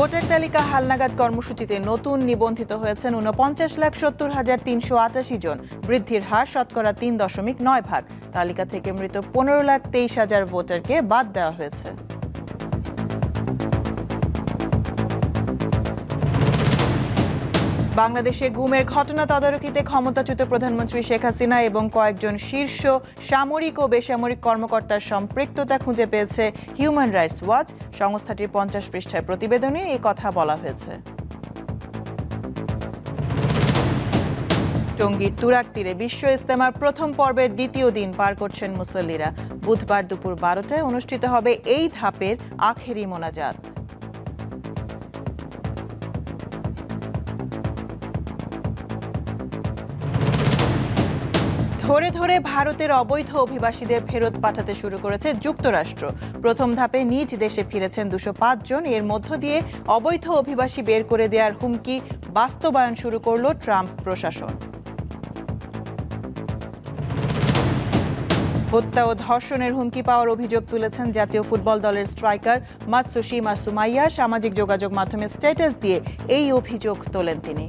Voter তালিকা হালনাগাদ কর্মসূচিতে নতুন নিবন্ধিত হয়েছেন উনপঞ্চাশ লাখ সত্তর হাজার তিনশো আটাশি জন। বৃদ্ধির হার শতকরা তিন দশমিক নয় ভাগ। তালিকা থেকে মৃত পনেরো লাখ তেইশ হাজার ভোটারকে বাদ দেওয়া হয়েছে। বাংলাদেশে গুমের ঘটনা তদারকিতে ক্ষমতাচ্যুত প্রধানমন্ত্রী শেখ হাসিনা এবং কয়েকজন শীর্ষ সামরিক ও বেসামরিক কর্মকর্তার সম্পৃক্ততা খুঁজে পেয়েছে হিউম্যান রাইটস ওয়াচ সংস্থাটির পঞ্চাশ পৃষ্ঠার প্রতিবেদনে এই কথা বলা হয়েছে। টঙ্গীর তুরাক তীরে বিশ্ব ইস্তেমার প্রথম পর্বের দ্বিতীয় দিন পার করছেন মুসল্লিরা। বুধবার দুপুর বারোটায় অনুষ্ঠিত হবে এই ধাপের আখেরি মোনাজাত। ধরে ধরে ভারতের অবৈধ অভিবাসীদের ফেরত পাঠাতে শুরু করেছে যুক্তরাষ্ট্র। প্রথম ধাপে নিজ দেশে ফিরেছেন দুশো জন। এর মধ্য দিয়ে অবৈধ অভিবাসী বের করে দেওয়ার হুমকি বাস্তবায়ন শুরু করল ট্রাম্প প্রশাসন। হত্যা ও ধর্ষণের হুমকি পাওয়ার অভিযোগ তুলেছেন জাতীয় ফুটবল দলের স্ট্রাইকার মাতসুশি মাসুমাইয়া সামাজিক যোগাযোগ মাধ্যমে স্ট্যাটাস দিয়ে এই অভিযোগ তোলেন তিনি।